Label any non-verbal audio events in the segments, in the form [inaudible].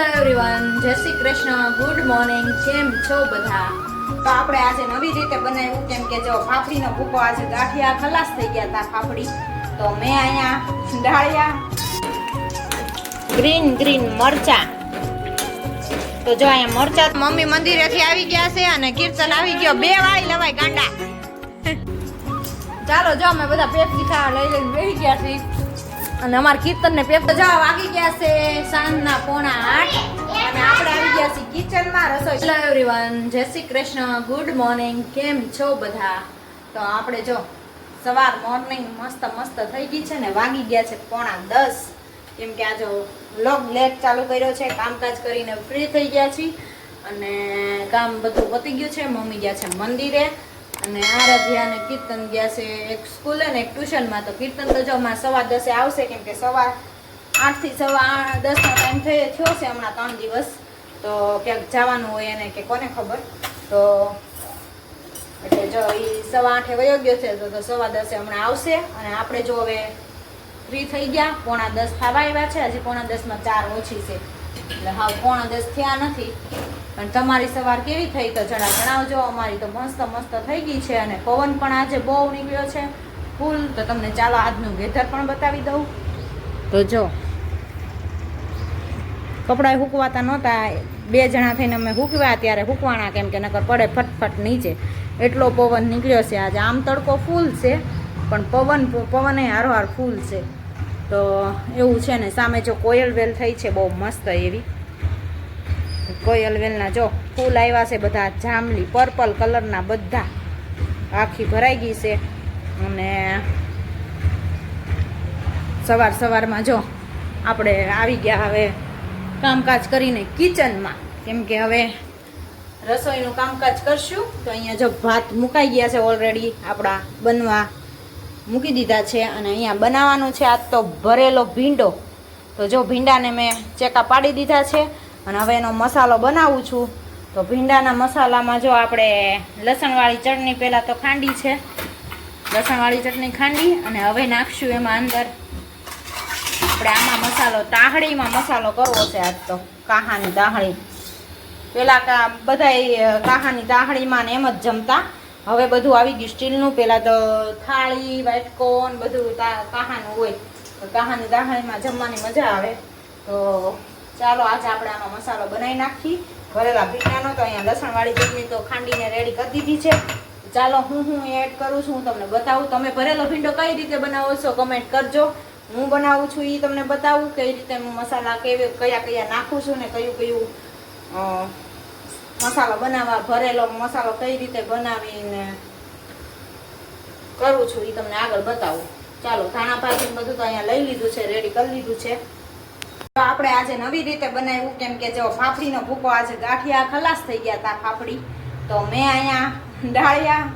Hello everyone જય Shri Krishna good morning કેમ છો બધા? તો આપણે આજે નવી રીતે બનાવ્યું, કેમ કે જો ફાફડીનો ભૂકો આજે ગાંઠિયા ખલાસ થઈ ગયા હતા ફાફડી. તો મેં અહીંયા ડાળિયા ગ્રીન ગ્રીન મરચા. તો જો અહીંયા મરચા મમ્મી મંદિરેથી આવી ગયા છે અને કીર્તન આવી ગયો. બે વાળી લવાય ગાંડા. ચાલો જો અમે બધા પેપ્સી ખાવા લઈ લઈને બેસી ગયા છીએ. અને અમારા કીર્તન ને પેપર જવા વાગી ગયા છે સાંજના પોણા આઠ. અને આપણે આવી ગયા છીએ કિચનમાં રસોઈ. હેલો એવરીવન જય શ્રી કૃષ્ણ. ગુડ મોર્નિંગ કેમ છો બધા? તો આપણે જો સવાર મોર્નિંગ મસ્ત મસ્ત થઈ ગઈ છે ને વાગી ગયા છે પોણા દસ. કેમ કે આ જો લેટ ચાલુ કર્યો છે, કામકાજ કરીને ફ્રી થઈ ગયા છીએ. અને કામ બધું પતી ગયું છે, મમ્મી ગયા છે મંદિરે. અને આરાધ્યા અને કીર્તન ગયા છે, એક સ્કૂલે ને એક ટ્યુશનમાં. તો કીર્તન તો જો સવા દસે આવશે, કેમ કે સવા આઠથી સવા દસનો ટાઈમ થઈ થયો છે હમણાં ત્રણ દિવસ. તો ક્યાંક જવાનું હોય એને કે કોને ખબર? તો એટલે જો એ સવા આઠે વયો ગયો છે, તો સવા દસે હમણાં આવશે. અને આપણે જો હવે ફ્રી થઈ ગયા, પોણા દસ થવા આવ્યા છે. હજી પોણા દસમાં ચાર ઓછી છે. એટલે હા પોણા દસ થયા નથી. પણ તમારી સવાર કેવી થઈ તો જરા જણાવજો અમારી તો મસ્ત મસ્ત થઈ ગઈ છે અને પવન પણ આજે બહુ નીકળ્યો છે. ફૂલ, તો તમને ચાલો આજનું વેધર પણ બતાવી દઉં. તો જો કપડાં હુકવાતા નહોતા, બે જણા થઈને અમે હુકવ્યા ત્યારે હૂકવાના કેમ કે નકર પડે ફટફટ નીચે. એટલો પવન નીકળ્યો છે આજે. આમ તડકો ફૂલ છે, પણ પવન પવન હારોહાર ફૂલ છે. તો એવું છે ને, સામે જો કોયલ વેલ થઈ છે, બહુ મસ્ત એવી. કોયલ વેલના જો ફૂલ આવ્યા છે બધા જાંબલી પર્પલ કલરના બધા. આખી ભરાઈ ગઈ છે. અને સવાર સવારમાં જો આપણે આવી ગયા હવે કામકાજ કરીને કિચનમાં. કેમ કે હવે રસોઈનું કામકાજ કરશું, તો અહીંયા જો ભાત મુકાઈ ગયા છે ઓલરેડી આપણા બનવા મૂકી દીધા છે અને અહીંયા બનાવવાનું છે. આજ તો ભરેલો ભીંડો. તો જો ભીંડાને મેં ચેકા પાડી દીધા છે. અને હવે એનો મસાલો બનાવું છું. તો ભીંડાના મસાલામાં જો આપણે લસણવાળી ચટણી, પહેલાં તો ખાંડી છે. લસણવાળી ચટણી, ખાંડી અને હવે નાખશું એમાં અંદર. આપણે આમાં મસાલો તાહડીમાં મસાલો કરવો છે આજ તો, કાહાની તાહડી પહેલાં કા બધા કાહાની તાહડીમાં ને એમ જ જમતા. હવે બધું આવી ગયું સ્ટીલનું, પહેલાં તો થાળી વાટકો ને બધું કાહાનું હોય. તો કાહાની તાહડીમાં જમવાની મજા આવે. તો ચાલો આજે આપણે આમાં મસાલો બનાવી નાખી. ભરેલા ભીંડાનો તો અહીંયા લસણવાળી ચટણી તો ખાંડીને રેડી કરી દીધી છે. ચાલો હું હું એડ કરું છું, હું તમને બતાવું. તમે ભરેલો ભીંડો કઈ રીતે બનાવો છો કમેન્ટ કરજો. હું બનાવું છું એ તમને બતાવું કઈ રીતે હું મસાલા કેવી કયા કયા નાખું છું ને કયું કયું મસાલો બનાવવા, ભરેલો મસાલો કઈ રીતે બનાવીને કરું છું એ તમને આગળ બતાવું. ચાલો ધાણા ભાજી બધું તો અહીંયા લઈ લીધું છે રેડી કરી લીધું છે. આપણે આજે નવી રીતે બનાવ્યું, કેમ કે જો ફાફડીનો ભૂકો આજે ગાંઠિયા ખલાસ થઈ ગયા હતા ફાફડી. તો મેં અહીંયા ડાળિયા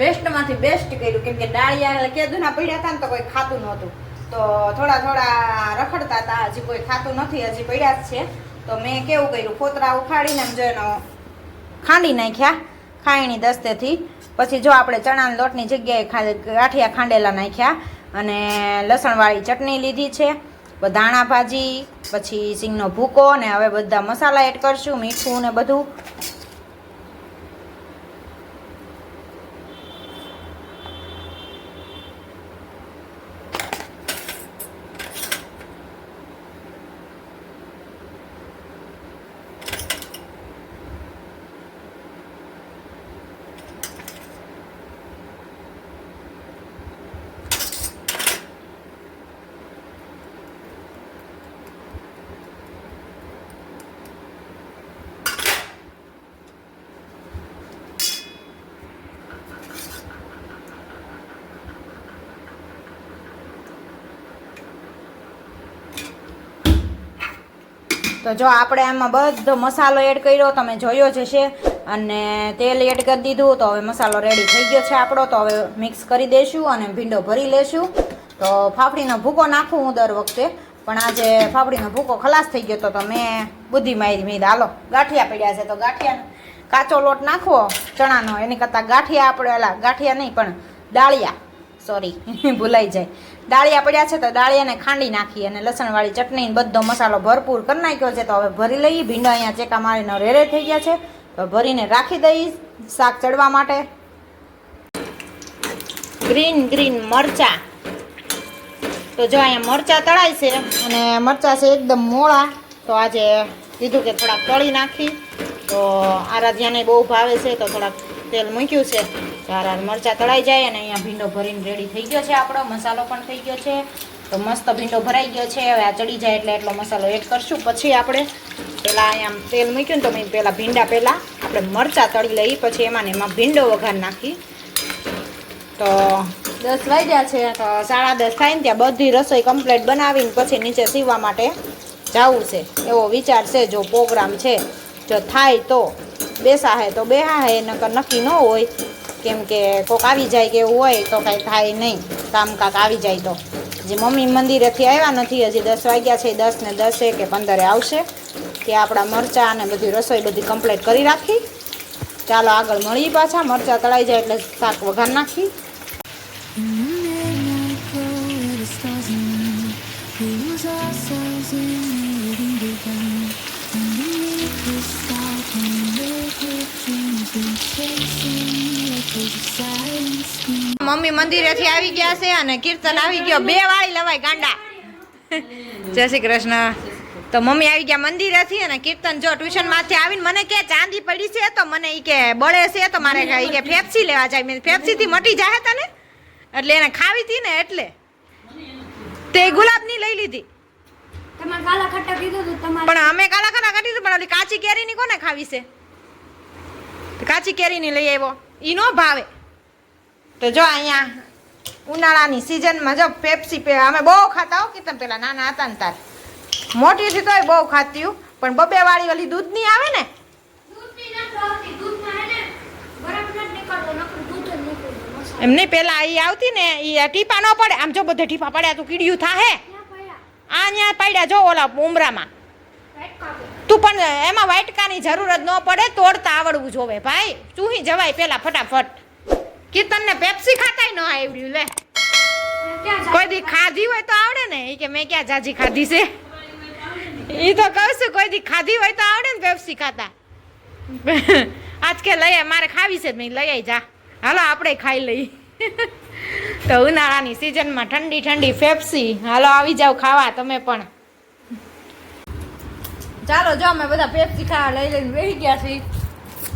વેસ્ટમાંથી બેસ્ટ કર્યું, કેમ કે ડાળિયા કેદુના પડ્યા હતા ને તો કોઈ ખાતું નહોતું. તો થોડા થોડા રખડતા હતા હજી કોઈ ખાતું નથી, હજી પડ્યા જ છે. તો મેં કેવું કર્યું ફોતરા ઉખાડીને જો એનો ખાંડી નાખ્યા, ખાયણી દસ્તેથી. પછી જો આપણે ચણાના લોટની જગ્યાએ ગાંઠિયા ખાંડેલા નાખ્યા અને લસણવાળી ચટણી લીધી છે. ધાણા ભાજી પછી સિંગનો ભૂકો ને હવે બધા મસાલા એડ કરશું મીઠું ને બધું. તો જો આપણે આમાં બધો મસાલો એડ કર્યો, તમે જોયો જ હશે. અને તેલ એડ કરી દીધું, તો હવે મસાલો રેડી થઈ ગયો છે આપણો. તો હવે મિક્સ કરી દઈશું અને ભીંડો ભરી લેશું. તો ફાફડીનો ભૂકો નાખું હું દર વખતે. પણ આજે ફાફડીનો ભૂકો ખલાસ થઈ ગયો, તો મેં બુદ્ધિ મારી મીદ હાલો, ગાંઠિયા પડ્યા છે, તો ગાંઠિયા કાચો લોટ નાખવો, ચણાનો. એની કરતાં ગાંઠિયા આપણે ઓલા ગાંઠિયા નહીં, પણ દાળિયા. સોરી [laughs] ભૂલાઈ જાય. દાળિયા પડ્યા છે તો દાળિયાને ખાંડી નાખી અને લસણવાળી ચટણી બધો મસાલો ભરપૂર કરી નાખ્યો છે. તો હવે ભરી લઈએ. ભીંડા અહીંયા ચેકા મારીને રેરે થઈ ગયા છે. તો ભરીને રાખી દઈશ શાક ચડવા માટે. ગ્રીન ગ્રીન મરચા. તો જો અહીંયા મરચા તળાય છે અને મરચા છે એકદમ મોળા. તો આજે કીધું કે થોડાક તળી નાખી. તો આરાધ્યાને બહુ ભાવે છે તો થોડાક તેલ મૂક્યું છે. ચાર મરચા તળાઈ જાય અને અહીંયા ભીંડો ભરીને રેડી થઈ ગયો છે આપણો. મસાલો પણ થઈ ગયો છે. તો મસ્ત ભીંડો ભરાઈ ગયો છે. હવે આ ચડી જાય એટલે એટલો મસાલો એડ કરશું. પછી આપણે પહેલાં અહીંયા તેલ મૂક્યું ને તો મેં પહેલાં ભીંડા પહેલાં આપણે મરચાં તળી લઈ. પછી એમાં ને એમાં ભીંડો વઘાર નાખી. તો દસ વાગ્યા છે. તો સાડા દસ થાય ને ત્યાં બધી રસોઈ કમ્પ્લીટ બનાવીને પછી નીચે સીવવા માટે જવું છે. એવો વિચાર છે જો પ્રોગ્રામ છે. જો થાય તો. બેસાહે તો બેહાહે નકર નક્કી ન હોય. કેમ કે કોક આવી જાય કે એવું હોય તો કાંઈ થાય નહીં. કામ કાક આવી જાય તો. જે મમ્મી મંદિરેથી આવ્યા નથી, હજી દસ વાગ્યા છે, દસ ને દસે કે પંદરે આવશે, કે આપણા મરચાં અને બધી રસોઈ બધી કમ્પ્લીટ કરી રાખી. ચાલો આગળ મળીએ પાછા, મરચાં તળાઈ જાય એટલે શાક વઘાર નાખી. મમ્મી મંદિરેથી આવી ગયા છે અને કીર્તન આવી ગયો. બે વાળી લવાય ગાંડા. જય શ્રી કૃષ્ણ. તો મમ્મી આવી ગયા મંદિરેથી અને કીર્તન જો ટ્યુશનમાંથી આવીને મને કે ચાંદી પડી છે? તો મને ઈ કે બળે છે. તો મારે ઈ કે ફેફસી લેવા જાય. મેં ફેફસી થી મટી જાય તને? એટલે એને ખાવી હતી ને એટલે. તે ગુલાબની લઈ લીધી. પણ અમે કાલા કાલા કાઢી પણ ઓલી કાચી કેરીની કોને ખાવી છે? કાચી કેરીની લઈ આવ્યો. ઈ નો ભાવે. તો જો અહીંયા ઉનાળાની સિઝનમાં જો પેપ્સી પે અમે બહુ ખાતા હો કે તમે પેલા નાના હતા ને તાર. મોટી હતી તોય બહુ ખાતી પણ બબે વાળી ઓલી દૂધની આવે ને? એમ નહીં પેલા એ આવતી ને એ ટીપા ન પડે. આમ જો બધે ટીપા પડ્યા તો કીડિયું થાહે. ક્યાં આ ત્યાં પડ્યા જો ઓલા ઉમરામાં. તું પણ એમાં વાટકાની જરૂર જ ન પડે, તોડતા આવડવું જોવે. ભાઈ, ચૂહી જવાય પેલા ફટાફટ. કીર્તનને પેપ્સી ખાતાય ન આવડ્યું, લે. કોઈ દી ખાધી હોય તો આવડે ને? એ કે મેં ક્યાં જાજી ખાધી છે? ઈ તો કહું છું, કોઈ દી ખાધી હોય તો આવડે ને પેપ્સી ખાતા. આજ કે લઈ મારે ખાવી છે મેં લઈ આઈ જા. હાલો, આપણે ખાઈ લઈ. તો ઉનાળાની સિઝનમાં ઠંડી ઠંડી ફેપ્સી હાલો, આવી જાવ ખાવા તમે પણ. ચાલો જો અમે બધા પેપ્સી ખાવા લઈ લઈને બેસી ગયા છીએ.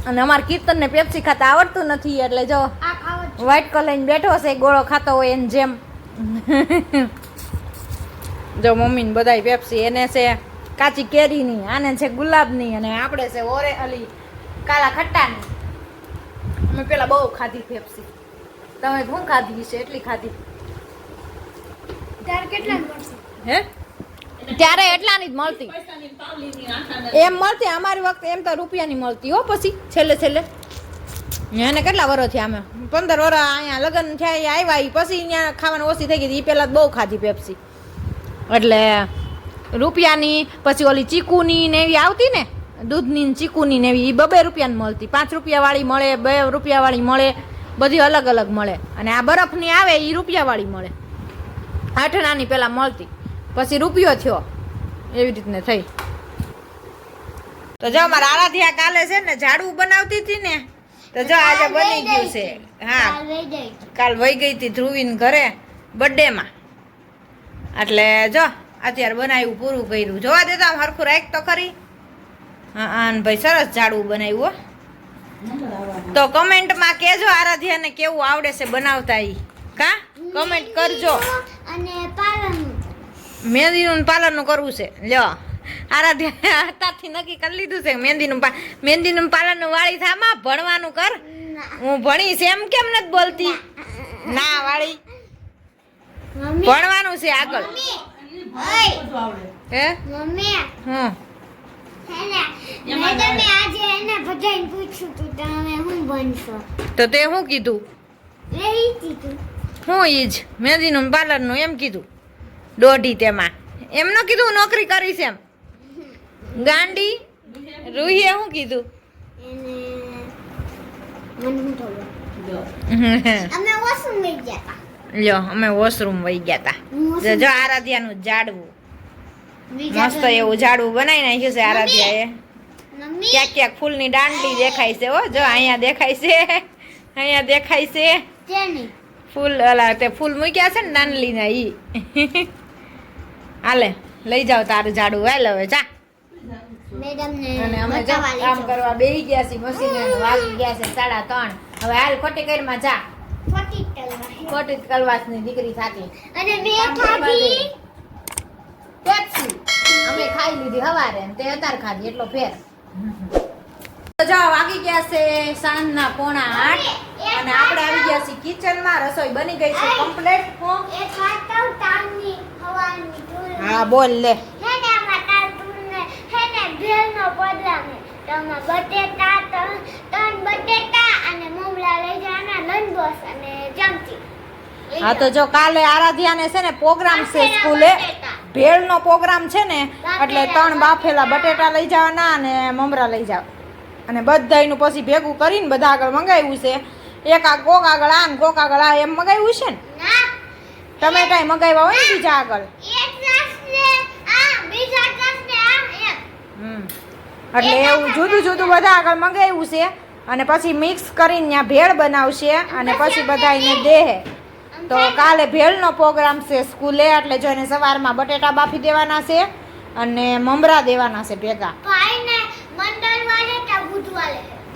અને અમારે કીર્તનને પેપ્સી ખાતા આવડતું નથી એટલે જો વ્હાઈટ કલર લઈને બેઠો છે ગોળો ખાતો હોય એની જેમ. જો મમ્મી ને બધાય પેપ્સી એને છે કાચી કેરીની આને છે ગુલાબની અને આપણે છે ઓરે અલી કાલા ખટ્ટાની. અમે પેલા બહુ ખાધી પેપ્સી તમે શું ખાધી છે? એટલી ખાધી. ત્યારે કેટલા હે? ત્યારે એટલાની જ મળતી. એમ મળતી, અમારી વખતે એમ તો રૂપિયાની મળતી હો પછી, છેલ્લે છેલ્લે. એને કેટલા વર્ષ થયા અમે? પંદર વર્ષ અહીંયા લગ્ન થયા આવ્યા એ પછી અહીંયા ખાવાની ઓછી થઈ ગઈ એ પહેલાં બહુ ખાધી પેપ્સી. એટલે રૂપિયાની, પછી ઓલી ચીકુની ને એવી આવતી ને, દૂધની ચીકુની ને એવી એ બબે રૂપિયાની મળતી. પાંચ રૂપિયાવાળી મળે, બે રૂપિયાવાળી મળે, બધી અલગ અલગ મળે. અને આ બરફની આવે એ રૂપિયાવાળી મળે. આઠણાની પહેલાં મળતી. પછી રૂપિયો થયો. એવી રીતને થઈ. તો જો મારા આરાધ્યા કાલે છે ને ઝાડુ બનાવતી હતી ને તો જો આજે બની ગયું છે. હા. કાલ વહી ગઈ હતી. ધ્રુવીન ઘરે બર્થડેમાં. એટલે જો અત્યારે બનાવ્યું પૂરું કર્યું. જોવા દેતો આમ હરખું રાખ તો ખરી. હા અને ભાઈ સરસ ઝાડવું બનાવ્યું હો. તો કમેન્ટમાં કહેજો આરાધ્યાને કેવું આવડે છે બનાવતા ઈ. કા? કમેન્ટ કરજો. અને પાલનનું મહેંદીનું ને પાર્લરનું કરવું છે. લ્યો. આરાધ્યા અત્યારથી નક્કી કરી લીધું છે મહેંદીનું મહેંદીનું ને પાર્લરનું વાળી થામાં ભણવાનું કર. હું ભણીશ એમ કેમ નથી બોલતી? ના. વાળી. ભણવાનું છે આગળ. હે? મમ્મી. હે તું તો શું કીધું? હું ઈજ મહેંદીનું પાર્લરનું એમ કીધું. દોઢી તેમાં. એમનો કીધું નોકરી કરીશ એમ. ગાંડી રૂહીએ શું કીધું? હતા લ્યો અમે વોશરૂમ વહી ગયા તા. જો- જો આરાધ્યાનું ઝાડવું મસ્ત એવું ઝાડવું બનાવી નાખ્યું છે આરાધ્યાએ. મમ્મી! ક્યાંક ક્યાંક ફૂલની દાંડી દેખાય છે હો. જો અહીંયા દેખાય છે. અહીંયા દેખાય છે. ફૂલ અલા તે ફૂલ મૂક્યા છે ને નાનલી ના ઈ. હાલે લઈ જાઓ તારું ઝાડુ હાલ હવે જા. અને અમે કામ કરવા બેહી ગયા છીએ મશીન વાગી ગયા છે સાડા ત્રણ. હવે હાલ ખોટી કરીમાં જા. ખોટી કલવાસની દીકરી સાથે અને બે ખાધી. પેપ્સી. અમે ખાઈ લીધી હવારે તે અત્યારે ખાધી એટલો ફેર. તો જો વાગી ગયા છે સાંજના પોણા આઠ. અને આપણે આવી ગયા છીએ કિચનમાં રસોઈ બની ગઈ છે કમ્પ્લીટ હો બોલ લે. હે તો જો કાલે આરાધ્યાને છે ને પ્રોગ્રામ છે સ્કૂલે. ભેળનો પ્રોગ્રામ છે ને એટલે ત્રણ બાફેલા બટેટા લઈ જવાના અને મમરા લઈ જાવ અને બધાયનું પછી ભેગું કરીને બધા આગળ મંગાવ્યું છે. એક આ કોક આગળ આ કોક આગળ આ એમ મંગાવ્યું છે ને? તમે કાંઈ મંગાવ્યા હોય ને બીજા આગળ એક ગ્લાસ ને આ બીજા ગ્લાસ ને આ એમ હમ એટલે એવું જુદું જુદું બધા આગળ મંગાવ્યું છે અને પછી મિક્સ કરીને ત્યાં ભેળ બનાવશે અને પછી બધા એને દેહે તો કાલે ભેળનો પ્રોગ્રામ છે સ્કૂલે એટલે જો એને સવારમાં બટેટા બાફી દેવાના છે અને મમરા દેવાના છે ભેગા.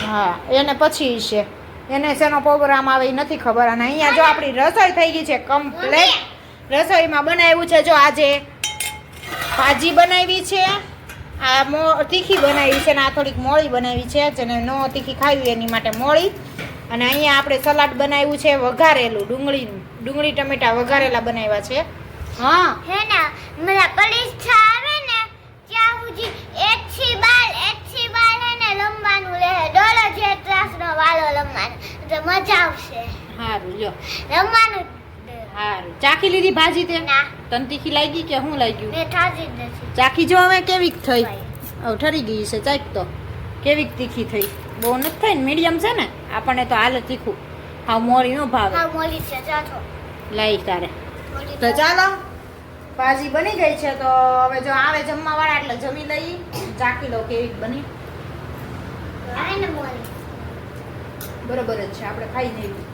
હા એને પછી છે. એને શેનો પ્રોગ્રામ આવે એ નથી ખબર. અને અહીંયા જો આપણી રસોઈ થઈ ગઈ છે કમ્પ્લેટ રસોઈમાં બનાવ્યું છે જો આજે. ભાજી બનાવી છે. આ મો તીખી બનાવી છે ને આ થોડીક મોળી બનાવી છે જેને નો તીખી ખાવી એની માટે મોળી. અને અહીંયા આપણે સલાડ બનાવ્યું છે વઘારેલું ડુંગળીનું ડુંગળી ટમેટા વઘારેલા બનાવ્યા છે. હા. હે ને મને પરીક્ષા આવે ને ત્યાં સુધી એક થી બાર એક થી બાર હે ને લંબાનું લે ડોલો જે ત્રાસનો વાળો લંબાનો. તો મજા આવશે. સારું જો રમવાનું સારું ચાખી લીધી ભાજી તે? ના. તને તીખી લાગી કે શું લાગ્યું? ચાખી જો હવે કેવીક થઈ. હવે ઠરી ગઈ છે ચાખ તો. કેવીક તીખી થઈ? બહુ નથી થઈ ને? મીડિયમ છે ને? આપણને તો હાલ તીખું. હા મોરી નો ભાવ. લાઈ તારે. તો ચાલો. ભાજી બની ગઈ છે તો હવે જો આવે જમવા વાળા એટલે જમી લઈ. ચાખી લો કેવીક બની. બરોબર જ છે આપણે ખાઈ નહીં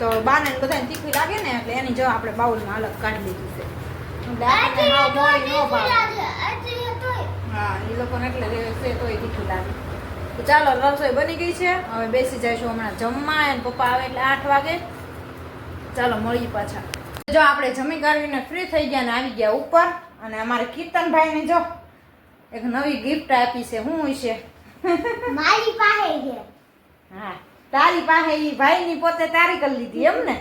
તો બાને બધાને તીખી લાગે ને એટલે એની જો આપણે બાઉલમાં અલગ કાઢી દીધું છે. હા એ લોકોને એટલે છે તોય તીખી લાગે. તો ચાલો રસોઈ બની ગઈ છે. હવે બેસી જઈશું હમણાં જમવા એને પપ્પા આવે એટલે આઠ વાગે. ચાલો મળીએ પાછા. જો આપણે જમી કાઢીને ફ્રી થઈ ગયા ને આવી ગયા ઉપર. અને અમારે કીર્તનભાઈને જો એક નવી ગિફ્ટ આપી છે. શું છે? મારી પાસે છે. હા. તારી પાસે એ ભાઈની પોતે તારી કરી લીધી એમ ને?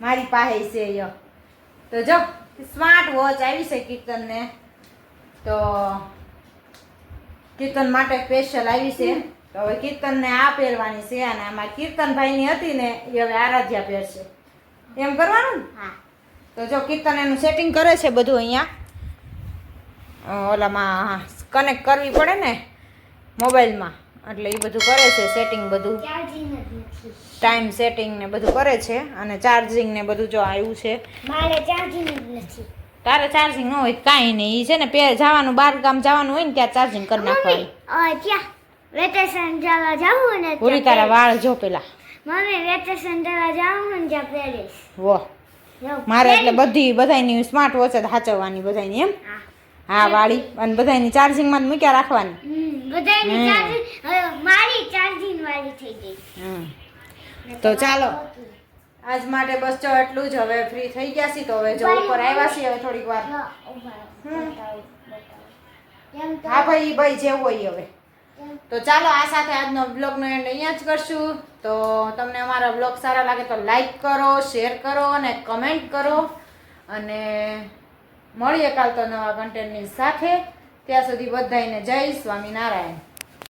મારી પાસે છે યો. તો જો સ્માર્ટ વોચ આવી છે કીર્તનને. તો કીર્તન માટે સ્પેશિયલ આવી છે. તો હવે કીર્તનને આ પહેરવાની છે અને આમાં કીર્તનભાઈની હતી ને એ હવે આરાધ્યા પહેરશે. એમ કરવાનું ને? હા. તો જો કીર્તન એનું સેટિંગ કરે છે બધું અહીંયા. ઓલામાં કનેક્ટ કરવી પડે ને મોબાઈલમાં. એટલે એ બધું કરે છે સેટિંગ બધું. ટાઈમ સેટિંગ ને બધું કરે છે અને ચાર્જિંગ ને બધું જો આવ્યું છે. મારે ચાર્જિંગ નથી. તારે ચાર્જિંગ ન હોય કાંઈ નહીં. એ છે ને પે જવાનું બાર ગામ જવાનું હોય ને ત્યાં ચાર્જિંગ કરી નાખવાનું. વેકેશન જવા જાવું ને પૂરી તારા વાળ જો પેલા. મમ્મી વેકેશન જવા જાવું ને ત્યાં પહેરીશ વો. મારે એટલે બધી બધાની સ્માર્ટ વોચ જ સાચવવાની બધાની એમ. હા. હા વાળી. અને બધાની ચાર્જિંગમાં મૂક્યા રાખવાની. હમ, ચાર્જિંગ મારી ચાર્જિંગ વાળી થઈ ગઈ. તો ચાલો. આજ માટે બસ જો એટલું જ. હવે ફ્રી થઈ ગયા છીએ તો હવે જો ઉપર આવ્યા છીએ હવે થોડીક વાર. હા ભાઈ ભાઈ જેવું હોય હવે. તો ચાલો આ સાથે આજનો બ્લોગનો એન્ડ અહીંયા જ કરશું. તો તમને અમારા બ્લોગ સારા લાગે તો લાઈક કરો શેર કરો અને કમેન્ટ કરો. અને મળીએ કાલ તો નવા કન્ટેન્ટની સાથે. ત્યાં સુધી બધાને જય સ્વામિનારાયણ.